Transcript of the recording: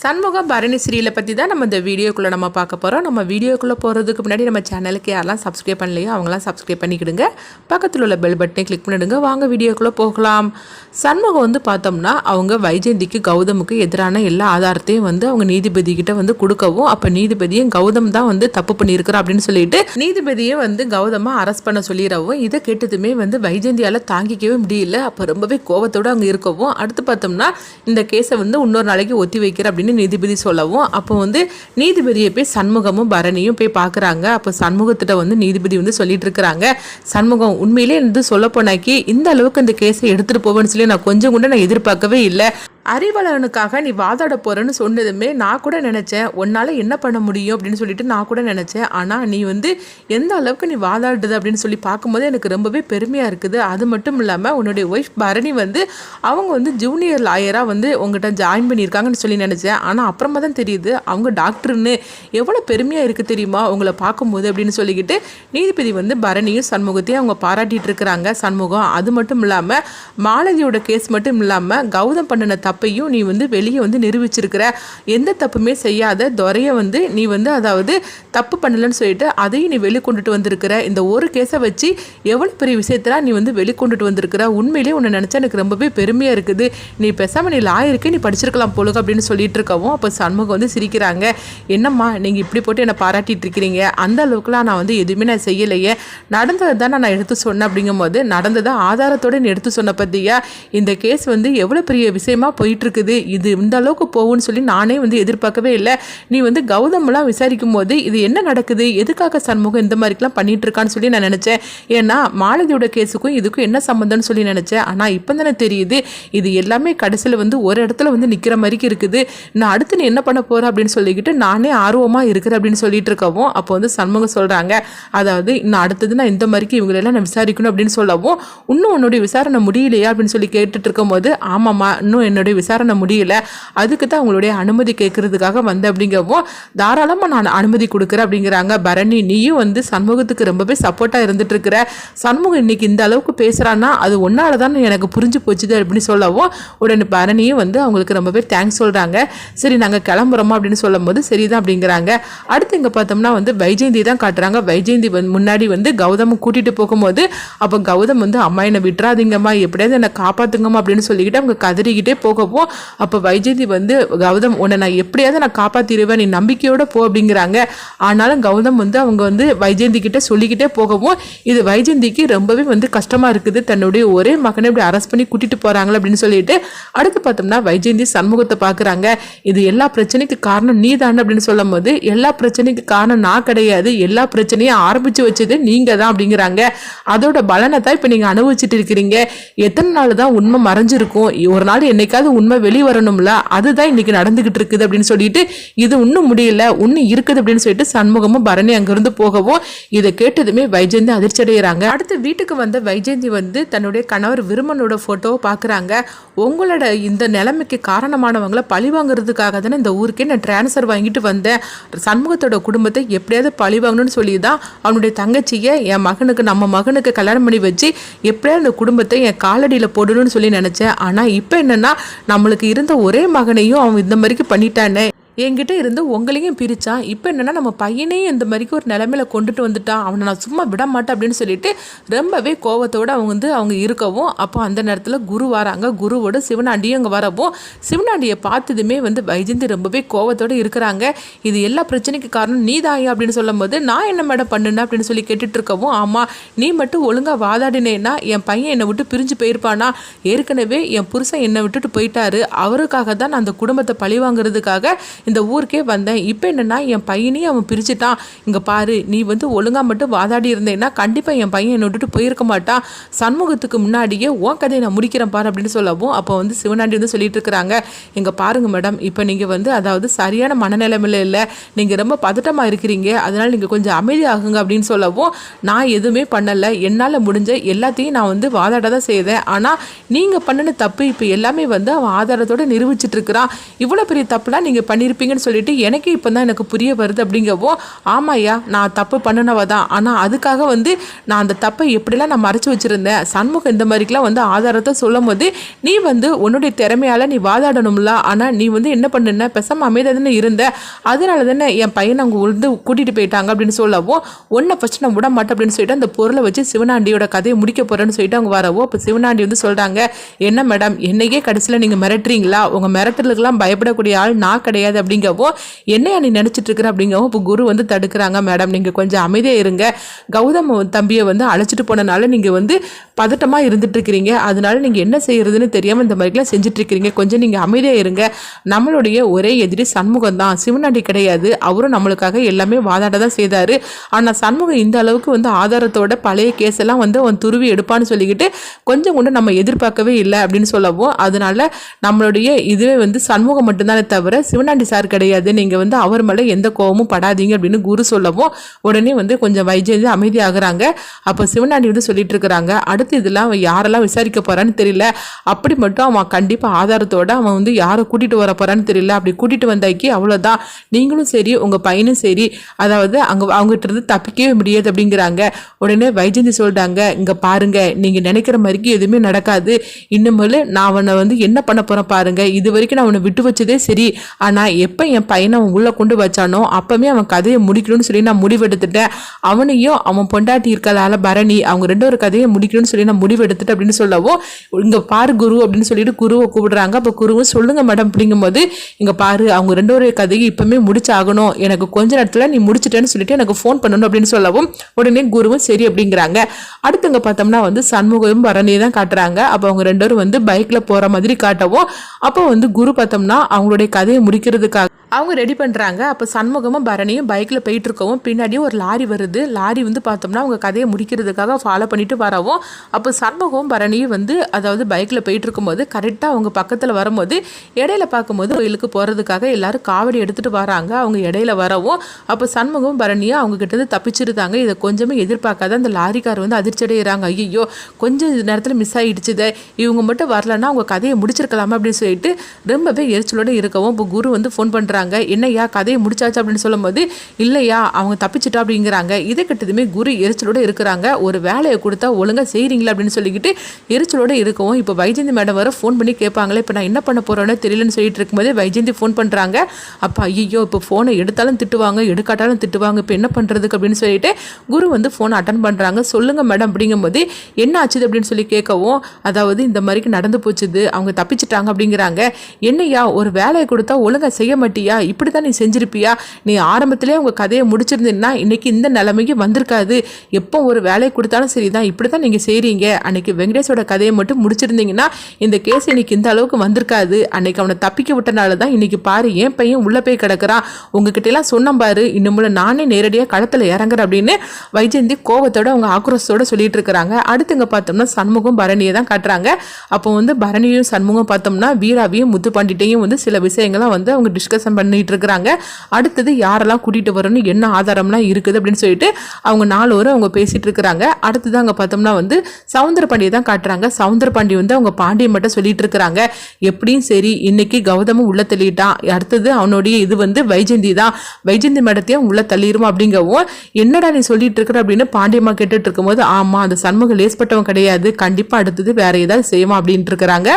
சண்முகம் பரணி சீரியலை பற்றி தான் நம்ம இந்த வீடியோக்குள்ளே நம்ம பார்க்க போகிறோம் நம்ம வீடியோக்குள்ளே போகிறதுக்கு முன்னாடி நம்ம சேனலுக்கு யாரெல்லாம் சப்ஸ்கிரைப் பண்ணலையோ அவங்களாம் சப்ஸ்கிரைப் பண்ணிக்கிடுங்க. பக்கத்தில் உள்ள பெல் பட்டனை கிளிக் பண்ணிடுங்க. வாங்க வீடியோக்குள்ளே போகலாம். சண்முகம் வந்து பார்த்தோம்னா அவங்க வைஜெயந்திக்கு கௌதமுக்கு எதிரான எல்லா ஆதாரத்தையும் வந்து அவங்க நீதிபதிகிட்ட வந்து கொடுக்கவும் அப்போ நீதிபதியும் கௌதம் தான் வந்து தப்பு பண்ணியிருக்கிறோம் அப்படின்னு சொல்லிட்டு நீதிபதியை வந்து கௌதமாக அரெஸ்ட் பண்ண சொல்லிடவும் இதை கேட்டதுமே வந்து வைஜெயந்தியால் தாங்கிக்கவே முடியல. அப்போ ரொம்பவே கோவத்தோடு அங்கே இருக்கவும் அடுத்து பார்த்தோம்னா இந்த கேஸை வந்து இன்னொரு நாளைக்கு ஒத்தி வைக்கிற அப்படின்னு நீதிபதி சொல்லவும் அப்போ வந்து நீதிபதியை போய் சண்முகமும் பரணியும் போய் பார்க்குறாங்க. அப்போ சண்முகத்திட்ட வந்து நீதிபதி வந்து சொல்லிட்டு இருக்கிறாங்க. சண்முகம் உண்மையிலே வந்து சொல்லப்போனாக்கி இந்த அளவுக்கு இந்த கேஸை எடுத்துகிட்டு போவேன்னு சொல்லி நான் கொஞ்சம் கூட நான் எதிர்பார்க்கவே இல்லை. அறிவலனுக்காக நீ வாதாட போகிறேன்னு சொன்னதுமே நான் கூட நினச்சேன். உன்னால் என்ன பண்ண முடியும் அப்படின்னு சொல்லிட்டு நான் கூட நினச்சேன். ஆனால் நீ வந்து எந்த அளவுக்கு நீ வாதாடுது அப்படின்னு சொல்லி பார்க்கும்போது எனக்கு ரொம்பவே பெருமையாக இருக்குது. அது மட்டும் இல்லாமல் உன்னுடைய ஒய்ஃப் பரணி வந்து அவங்க வந்து ஜூனியர் லாயராக வந்து உங்ககிட்ட ஜாயின் பண்ணியிருக்காங்கன்னு சொல்லி நினச்சேன். ஆனால் அப்புறமா தான் தெரியுது அவங்க டாக்டர்னு எவ்வளோ பெருமையாக இருக்குது தெரியுமா? அவங்கள பார்க்கும்போது அப்படின்னு சொல்லிக்கிட்டு நீதிபதி வந்து பரணியும் சண்முகத்தையும் அவங்க பாராட்டிகிட்டு இருக்கிறாங்க. சண்முகம் அது மட்டும் இல்லாமல் மாலதியோட கேஸ் மட்டும் இல்லாமல் கௌதம் பண்ணின தப்பையும் நீ வந்து வெளியே வந்து நிரூபிச்சிருக்கிற. எந்த தப்புமே செய்யாத துறையை வந்து நீ வந்து அதாவது தப்பு பண்ணலன்னு சொல்லிட்டு அதையும் நீ வெளிக்கொண்டுட்டு வந்திருக்கிற. இந்த ஒரு கேஸை வச்சு எவ்வளோ பெரிய விஷயத்தெல்லாம் நீ வந்து வெளிக்கொண்டுட்டு வந்திருக்கிற. உண்மையிலேயே உன்னை நினச்சா எனக்கு ரொம்பவே பெருமையாக இருக்குது. நீ பேசாமல் நீ லாயருக்கு நீ படிச்சிருக்கலாம் போலுக்கு அப்படின்னு சொல்லிட்டு இருக்கவும் அப்போ சண்முகம் வந்து சிரிக்கிறாங்க என்னம்மா நீங்கள் இப்படி போட்டு என்னை பாராட்டிட்டு இருக்கிறீங்க? அந்த அளவுக்குலாம் நான் வந்து எதுவுமே நான் செய்யலையே. நடந்தது தான் நான் எடுத்து சொன்னேன். அப்படிங்கும்போது நடந்ததை ஆதாரத்தோடு எடுத்து சொன்ன பற்றியா இந்த கேஸ் வந்து எவ்வளோ பெரிய விஷயமா போயிட்டுருக்குது. இது இந்த அளவுக்கு போகும்னு சொல்லி நானே வந்து எதிர்பார்க்கவே இல்லை. நீ வந்து கௌதம்லாம் விசாரிக்கும் போது இது என்ன நடக்குது? எதுக்காக சண்முகம் இந்த மாதிரிக்கெலாம் பண்ணிட்டு இருக்கான்னு சொல்லி நான் நினச்சேன். ஏன்னா மாலதியோட கேஸுக்கும் இதுக்கும் என்ன சம்மந்தம்னு சொல்லி நினச்சேன். ஆனால் இப்போ தானே தெரியுது இது எல்லாமே கடைசியில் வந்து ஒரு இடத்துல வந்து நிற்கிற மாதிரிக்கு இருக்குது. நான் அடுத்து நீ என்ன பண்ண போகிற அப்படின்னு சொல்லிக்கிட்டு நானே ஆர்வமாக இருக்கிறேன் அப்படின்னு சொல்லிட்டு இருக்கவும் அப்போ வந்து சண்முகம் சொல்கிறாங்க அதாவது இன்னும் அடுத்தது நான் இந்த மாதிரிக்கு இவங்களெல்லாம் நான் விசாரிக்கணும் அப்படின்னு சொல்லவும் இன்னும் உன்னுடைய விசாரணை முடியலையா? அப்படின்னு சொல்லி கேட்டுட்டு இருக்கும்போது ஆமாம்மா இன்னும் என்னுடைய விசாரணை முடியல. அதுக்கு தான் உங்களுடைய அனுமதி கேட்கறதுக்காக வந்த அப்படிங்கவும் தாராளமாக நான் அனுமதி கொடுக்குறேன் அப்படிங்கிறாங்க பரணி. நீயும் வந்து சண்முகத்துக்கு ரொம்பவே சப்போர்ட்டாக இருந்துட்டு இருக்கிற சண்முகம் இன்னைக்கு இந்த அளவுக்கு பேசுகிறான்னா அது ஒன்றால் தான் எனக்கு புரிஞ்சு போச்சுது அப்படின்னு சொல்லவும் உடனே பரணியும் வந்து அவங்களுக்கு ரொம்பவே தேங்க்ஸ் சொல்கிறாங்க சரி நாங்கள் கிளம்புறோமா அப்படின்னு சொல்லும் போது சரிதான் அப்படிங்கிறாங்க. அடுத்து இங்கே பார்த்தோம்னா வந்து வைஜெயந்தி தான் காட்டுறாங்க. வைஜெயந்தி வந்து முன்னாடி வந்து கௌதம் கூட்டிகிட்டு போகும்போது அப்போ கௌதம் வந்து அம்மா என்னை விட்டுறாதீங்கம்மா. எப்படியாவது என்னை காப்பாற்றுங்கம்மா அப்படின்னு சொல்லிக்கிட்டு அவங்க கதறிக்கிட்டே போகவும் அப்போ வைஜெயந்தி வந்து கௌதம் உன்னை நான் எப்படியாவது நான் காப்பாற்றிடுவேன் நீ நம்பிக்கையோட போ அப்படிங்கிறாங்க. ஆனாலும் கௌதம் வந்து அவங்க வந்து வைஜெயந்தி கிட்ட சொல்லிக்கிட்டே போகவும் இது வைஜெயந்திக்கு ரொம்பவே வந்து கஷ்டமாக இருக்குது. தன்னுடைய ஒரே மகனை இப்படி அரெஸ்ட் பண்ணி கூட்டிகிட்டு போகிறாங்களே அப்படின்னு சொல்லிட்டு அடுத்து பார்த்தோம்னா வைஜெயந்தி சண்முகத்தை பார்க்குறாங்க இது எல்லா பிரச்சனைக்கு காரணம் நீ தானே அப்படின்னு சொல்லும் போது எல்லா பிரச்சனைக்கு காரணம் நான் கிடையாது எல்லா பிரச்சனையும் ஆரம்பித்து வச்சது நீங்கள் தான் அப்படிங்கிறாங்க. அதோட பலனை தான் இப்போ நீங்கள் அனுபவிச்சுட்டு இருக்கிறீங்க. எத்தனை நாள் தான் உண்மை மறைஞ்சிருக்கும்? ஒரு நாள் என்னைக்காவது உண்மை வெளியே வரணும்ல அதுதான் இன்னைக்கு நடந்துகிட்டு இருக்குது அப்படின்னு சொல்லிட்டு இது இன்னும் முடியல இன்னும் இருக்குது அப்படின்னு சொல்லிட்டு சண்முகமும் பரணி அங்கிருந்து போகவும் இதை கேட்டதுமே வைஜெயந்தி அதிர்ச்சி அடைகிறாங்க அடுத்து வீட்டுக்கு வந்த வைஜெயந்தி வந்து தன்னுடைய கணவர் விருமனோட ஃபோட்டோவை பார்க்குறாங்க. உங்களோட இந்த நிலைமைக்கு காரணமானவங்களை பழி பண்ணுறதுக்காக தானே இந்த ஊருக்கே நான் ட்ரான்ஸ்ஃபர் வாங்கிட்டு வந்தேன். சண்முகத்தோட குடும்பத்தை எப்படியாவது பழி வாங்கணும்னு சொல்லி தான் அவனுடைய தங்கச்சியை என் மகனுக்கு நம்ம மகனுக்கு கல்யாணம் பண்ணி வச்சு எப்படியாவது அந்த குடும்பத்தை என் காலடியில் போடணும்னு சொல்லி நினச்சேன். ஆனால் இப்போ என்னன்னா நம்மளுக்கு இருந்த ஒரே மகனையும் அவன் இந்த மாதிரிக்கு பண்ணிட்டானே. என்கிட்ட இருந்து உங்களையும் பிரித்தான் இப்போ என்னென்னா நம்ம பையனையும் இந்த மாதிரிக்கு ஒரு நிலமையில கொண்டுட்டு வந்துட்டான் அவனை நான் சும்மா விட மாட்டேன் அப்படின்னு சொல்லிட்டு ரொம்பவே கோவத்தோடு அவங்க வந்து அவங்க இருக்கவும் அப்போ அந்த நேரத்தில் குரு வராங்க. குருவோட சிவனாண்டியும் அங்கே வரவும் சிவனாண்டியை பார்த்ததுமே வந்து வைஜந்தி ரொம்பவே கோவத்தோடு இருக்கிறாங்க. இது எல்லா பிரச்சனைக்கு காரணம் நீ தாயா அப்படின்னு சொல்லும்போது நான் என்ன மேடம் பண்ணுனேன் அப்படின்னு சொல்லி கேட்டுட்டு இருக்கவும் ஆமாம் நீ மட்டும் ஒழுங்காக வாதாடினேன்னா என் பையன் என்னை விட்டு பிரிஞ்சு போயிருப்பானா? ஏற்கனவே என் புருஷன் என்னை விட்டுட்டு போயிட்டாரு. அவருக்காக தான் நான் அந்த குடும்பத்தை பழி வாங்குறதுக்காக இந்த ஊருக்கே வந்தேன். இப்போ என்னென்னா என் பையனையும் அவன் பிரிச்சுட்டான். இங்கே பாரு நீ வந்து ஒழுங்காக மட்டும் வாதாடி இருந்தேன்னா கண்டிப்பாக என் பையன் என்னை விட்டுட்டு போயிருக்க மாட்டான். சண்முகத்துக்கு முன்னாடியே உன் கதையை நான் முடிக்கிறேன் பாரு அப்படின்னு சொல்லவும் அப்போ வந்து சிவனாண்டி வந்து சொல்லிட்டு இருக்கிறாங்க. இங்கே பாருங்கள் மேடம் இப்போ நீங்கள் வந்து அதாவது சரியான மனநிலைமையில் இல்லை. நீங்கள் ரொம்ப பதட்டமாக இருக்கிறீங்க. அதனால் நீங்கள் கொஞ்சம் அமைதியாகுங்க அப்படின்னு சொல்லவும் நான் எதுவுமே பண்ணலை. என்னால் முடிஞ்ச எல்லாத்தையும் நான் வந்து வாதாட தான் செய்தேன். ஆனால் நீங்கள் பண்ணின தப்பு இப்போ எல்லாமே வந்து அவன் ஆதாரத்தோட நிரூபிச்சிட்டு இருக்கிறான். இவ்வளோ பெரிய தப்புலாம் நீங்கள் பண்ணியிருப்பீங்க இருப்பீங்கன்னு சொல்லிட்டு எனக்கே இப்போ தான் எனக்கு புரிய வருது அப்படிங்கவோ ஆமாய்யா நான் தப்பு பண்ணினவ தான். ஆனால் அதுக்காக வந்து நான் அந்த தப்பை எப்படிலாம் நான் மறைச்சி வச்சுருந்தேன்? சண்முகம் இந்த மாதிரிக்கெலாம் வந்து ஆதாரத்தை சொல்லும் போது நீ வந்து உன்னுடைய திறமையால் நீ வாதாடணும்ல. ஆனால் நீ வந்து என்ன பண்ணுன? பெசாம அமைதியாக தானே இருந்த. அதனால தானே என் பையனை அவங்க வந்து கூட்டிகிட்டு போயிட்டாங்க. அப்படின்னு சொல்லவும் ஒன்றை ஃபஸ்ட்டு நான் விட மாட்டேன். அப்படின்னு சொல்லிட்டு அந்த பொருளை வச்சு சிவனாண்டியோட கதையை முடிக்க போகிறேன்னு சொல்லிட்டு அவங்க வரவோ அப்போ சிவனாண்டி வந்து சொல்கிறாங்க என்ன மேடம் என்னைக்கே கடைசியில் நீங்கள் மிரட்டுறீங்களா? உங்கள் மிரட்டலுக்கெல்லாம் பயப்படக்கூடிய ஆள் நான் கிடையாது. அப்படிங்கவோ என்னையா நீ நினச்சிட்டு இருக்கிற அப்படிங்கவும் இப்போ குரு வந்து தடுக்கிறாங்க மேடம் நீங்கள் கொஞ்சம் அமைதியாக இருங்க. கௌதம் தம்பியை வந்து அழைச்சிட்டு போனனால நீங்கள் வந்து பதட்டமாக இருந்துட்டு இருக்கிறீங்க அதனால நீங்கள் என்ன செய்யறதுன்னு தெரியாமல் இந்த மாதிரிலாம் செஞ்சுட்டு இருக்கிறீங்க கொஞ்சம் நீங்கள் அமைதியாக இருங்க. நம்மளுடைய ஒரே எதிரி சண்முகம் தான். சிவனாண்டி கிடையாது. அவரும் நம்மளுக்காக எல்லாமே வாதாட தான் செய்தார். ஆனால் சண்முகம் இந்த அளவுக்கு வந்து ஆதாரத்தோட பழைய கேஸ் எல்லாம் வந்து அவன் துருவி எடுப்பான்னு சொல்லிக்கிட்டு கொஞ்சம் கூட நம்ம எதிர்பார்க்கவே இல்லை அப்படின்னு சொல்லவும் அதனால நம்மளுடைய இதுவே வந்து சண்முகம் மட்டும்தானே தவிர சிவனாண்டி சார் கிடையாது. நீங்கள் வந்து அவர் மேலே எந்த கோபமும் படாதீங்க அப்படின்னு குரு சொல்லவும் உடனே வந்து கொஞ்சம் வைஜெயந்தி அமைதியாகிறாங்க. அப்போ சிவனாண்டி வந்து சொல்லிட்டு இருக்கிறாங்க. அடுத்து இதெல்லாம் அவன் யாரெல்லாம் விசாரிக்க போகிறான்னு தெரியல. அப்படி மட்டும் அவன் கண்டிப்பாக ஆதாரத்தோட அவன் வந்து யாரை கூட்டிகிட்டு வர போகிறான்னு தெரியல. அப்படி கூட்டிகிட்டு வந்தாக்கி அவ்வளோதான் நீங்களும் சரி உங்கள் பையனும் சரி. அதாவது அங்கே அவங்ககிட்ட இருந்து தப்பிக்கவே முடியாது அப்படிங்கிறாங்க. உடனே வைஜெயந்தி சொல்லிட்டாங்க இங்கே பாருங்கள் நீங்கள் நினைக்கிற மாதிரிக்கு எதுவுமே நடக்காது. இன்னுமேலு நான் அவனை வந்து என்ன பண்ண போகிறேன் பாருங்கள் இது வரைக்கும் நான் அவனை விட்டு வச்சதே சரி. ஆனால் எப்போ என் பையனை அவன் உள்ளே கொண்டு வச்சானோ அப்போவே அவன் கதையை முடிக்கணும்னு சொல்லி நான் முடிவெடுத்துட்டேன். அவனையும் அவன் பொண்டாட்டி இருக்கிறதால பரணி அவங்க ரெண்டு ஒரு கதையை முடிக்கணும்னு சொல்லி நான் முடிவெடுத்துட்டேன் அப்படின்னு சொல்லவும் இங்கே பாரு குரு அப்படின்னு சொல்லிட்டு குருவை கூப்பிடுறாங்க. அப்போ குருவும் சொல்லுங்க மேடம் அப்படிங்கும்போது இங்கே பாரு அவங்க ரெண்டு ஒரு கதையை இப்போமே முடிச்சாகணும். எனக்கு கொஞ்ச நேரத்தில் நீ முடிச்சிட்டேன்னு சொல்லிட்டு எனக்கு ஃபோன் பண்ணணும் அப்படின்னு சொல்லவும் உடனே குருவும் சரி அப்படிங்கிறாங்க. அடுத்தவங்க பார்த்தோம்னா வந்து சண்முகம் பரணியை தான் காட்டுறாங்க. அப்போ அவங்க ரெண்டு பேரும் வந்து பைக்கில் போகிற மாதிரி காட்டவும் அப்போ வந்து குரு பார்த்தோம்னா அவங்களுடைய கதையை முடிக்கிறது முடிக்கிறதுக்காக அவங்க ரெடி பண்ணுறாங்க அப்போ சண்முகமும் பரணியும் பைக்கில் போயிட்டுருக்கவும் பின்னாடியே பின்னாடியும் ஒரு லாரி வருது. லாரி வந்து பார்த்தோம்னா அவங்க கதையை முடிக்கிறதுக்காக ஃபாலோ பண்ணிட்டு வரவும் அப்போ சண்முகமும் பரணியும் வந்து அதாவது பைக்கில் போயிட்டுருக்கும்போது கரெக்டாக அவங்க பக்கத்தில் வரும்போது இடையில பார்க்கும்போது கோயிலுக்கு போகிறதுக்காக எல்லாரும் காவடி எடுத்துகிட்டு வராங்க. அவங்க இடையில வரவும் அப்போ சண்முகம் பரணியும் அவங்கக்கிட்டேருந்து இருந்து தப்பிச்சிருந்தாங்க. இதை கொஞ்சமே எதிர்பார்க்காத அந்த லாரிக்கார் வந்து அதிர்ச்சி அடைகிறாங்க ஐயோ கொஞ்சம் நேரத்தில் மிஸ் ஆகிடுச்சுதே இவங்க மட்டும் வரலன்னா அவங்க கதையை முடிச்சிருக்கலாமா அப்படின்னு சொல்லிட்டு ரொம்பவே எரிச்சலோடு இருக்கவும் இப்போ குரு வந்து ஃபோன் பண்ணுறாங்க என்னையா கதையை முடிச்சாச்சு? அப்படின்னு சொல்லும்போது இல்லையா அவங்க தப்பிச்சிட்டா? அப்படிங்கிறாங்க. இதை கிட்டதுமே குரு எரிச்சலோடு இருக்கிறாங்க. ஒரு வேலையை கொடுத்தா ஒழுங்காக செய்கிறீங்களா அப்படின்னு சொல்லிக்கிட்டு எரிச்சலோடு இருக்கவும் இப்போ வைஜந்தி மேடம் வர ஃபோன் பண்ணி கேட்பாங்களே இப்போ நான் என்ன பண்ண போகிறேன்னு தெரியலன்னு சொல்லிட்டு இருக்கும்போது வைஜந்தி ஃபோன் பண்ணுறாங்க அப்போ ஐயோ இப்போ ஃபோனை எடுத்தாலும் திட்டுவாங்க எடுக்காட்டாலும் திட்டுவாங்க இப்போ என்ன பண்ணுறதுக்கு அப்படின்னு சொல்லிட்டு குரு வந்து ஃபோனை அட்டன் பண்ணுறாங்க சொல்லுங்கள் மேடம் அப்படிங்கும்போது என்ன ஆச்சுது? அப்படின்னு சொல்லி கேட்கவும் அதாவது இந்த மாதிரிக்கு நடந்து போச்சுது அவங்க தப்பிச்சிட்டாங்க அப்படிங்கிறாங்க. என்னையா ஒரு வேலையை கொடுத்தா ஒழுங்காக செய்ய மாட்டியா? இப்படி தான் நீ செஞ்சிருப்பியா? நீ ஆரம்பத்திலே உங்கள் கதையை முடிச்சிருந்தீங்கன்னா இன்றைக்கி இந்த நிலைமைக்கு வந்திருக்காது. எப்போ ஒரு வேலையை கொடுத்தாலும் சரி தான் இப்படி தான் நீங்கள் செய்கிறீங்க அன்னைக்கு வெங்கடேஷோட கதையை மட்டும் முடிச்சிருந்தீங்கன்னா இந்த கேஸ் இன்னைக்கு இந்த அளவுக்கு வந்திருக்காது. அன்னைக்கு அவனை தப்பிக்க விட்டனால தான் இன்றைக்கி பாரு என் பையன் உள்ளே போய் கிடக்குறான். உங்ககிட்டலாம் சொன்ன சொன்னேன் பாரு இன்னும் நானே நேரடியாக களத்தில் இறங்குறேன் அப்படின்னு வைஜெயந்தி கோபத்தோட அவங்க ஆக்ரோஷத்தோட சொல்லிட்டு இருக்கிறாங்க. அடுத்துங்க பார்த்தோம்னா சண்முகம் பரணியை தான் காட்டுறாங்க. அப்போ வந்து பரணியும் சண்முகம் பார்த்தோம்னா வீராவையும் முத்துப்பாண்டிட்டையும் வந்து சில விஷயங்கள்லாம் வந்து அவங்க டிஸ்கஷன் பண்ணிட்டு இருக்கிறாங்க அடுத்தது யாரெல்லாம் கூட்டிட்டு வரணும் என்ன ஆதாரம்லாம் இருக்குது அப்படின்னு சொல்லிட்டு அவங்க நாலோரும் அவங்க பேசிட்டு இருக்கிறாங்க அடுத்தது அங்கே பார்த்தோம்னா வந்து சவுந்தர பாண்டியை தான் காட்டுறாங்க. சவுந்தர பாண்டி வந்து அவங்க பாண்டியை மட்டும் சொல்லிட்டு இருக்கிறாங்க எப்படியும் சரி இன்னைக்கு கௌதமும் உள்ள தள்ளிட்டான். அடுத்தது அவனுடைய இது வந்து வைஜந்தி தான். வைஜந்தி மேடத்தையும் உள்ள தள்ளிடுமா அப்படிங்கவும் என்னடா நீ சொல்லிட்டு இருக்கிற அப்படின்னு பாண்டியம்மா கேட்டுட்டு இருக்கும்போது ஆமா அந்த சண்முகம் லேஸ்பட்டவன் கிடையாது. கண்டிப்பா அடுத்தது வேற ஏதாவது செய்யுமா அப்படின்ட்டு இருக்கிறாங்க